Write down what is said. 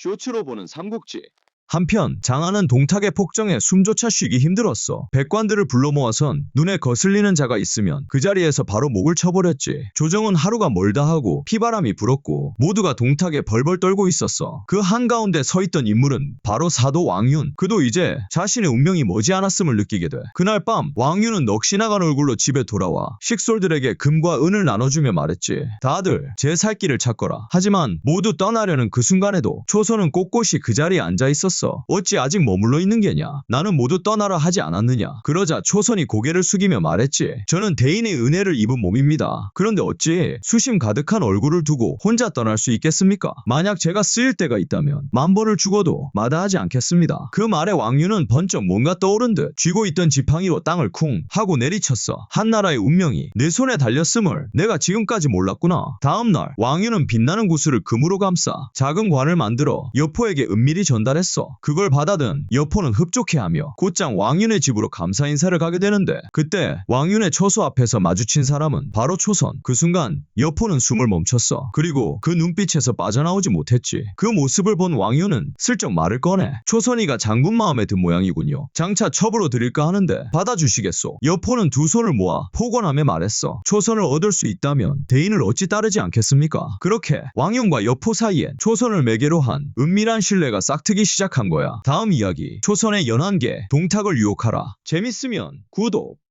쇼츠로 보는 삼국지. 한편 장하는 동탁의 폭정에 숨조차 쉬기 힘들었어. 백관들을 불러 모아선 눈에 거슬리는 자가 있으면 그 자리에서 바로 목을 쳐버렸지. 조정은 하루가 멀다 하고 피바람이 불었고 모두가 동탁에 벌벌 떨고 있었어. 그 한가운데 서 있던 인물은 바로 사도 왕윤. 그도 이제 자신의 운명이 머지않았음을 느끼게 돼. 그날 밤 왕윤은 넋이 나간 얼굴로 집에 돌아와 식솔들에게 금과 은을 나눠주며 말했지. 다들 제 살 길을 찾거라. 하지만 모두 떠나려는 그 순간에도 초선은 꼿꼿이 그 자리에 앉아 있었어. 어찌 아직 머물러 있는 게냐? 나는 모두 떠나라 하지 않았느냐? 그러자 초선이 고개를 숙이며 말했지. 저는 대인의 은혜를 입은 몸입니다. 그런데 어찌 수심 가득한 얼굴을 두고 혼자 떠날 수 있겠습니까? 만약 제가 쓰일 때가 있다면 만 번을 죽어도 마다하지 않겠습니다. 그 말에 왕유는 번쩍 뭔가 떠오른 듯 쥐고 있던 지팡이로 땅을 쿵 하고 내리쳤어. 한나라의 운명이 내 손에 달렸음을 내가 지금까지 몰랐구나. 다음날 왕유는 빛나는 구슬을 금으로 감싸 작은 관을 만들어 여포에게 은밀히 전달했어. 그걸 받아든 여포는 흡족해하며 곧장 왕윤의 집으로 감사 인사를 가게 되는데 그때 왕윤의 처소 앞에서 마주친 사람은 바로 초선. 그 순간 여포는 숨을 멈췄어. 그리고 그 눈빛에서 빠져나오지 못했지. 그 모습을 본 왕윤은 슬쩍 말을 꺼내. 초선이가 장군 마음에 든 모양이군요. 장차 첩으로 드릴까 하는데 받아주시겠소. 여포는 두 손을 모아 포건하며 말했어. 초선을 얻을 수 있다면 대인을 어찌 따르지 않겠습니까? 그렇게 왕윤과 여포 사이엔 초선을 매개로 한 은밀한 신뢰가 싹트기 시작한 거야. 다음 이야기. 초선의 연한계, 동탁을 유혹하라. 재밌으면 구독.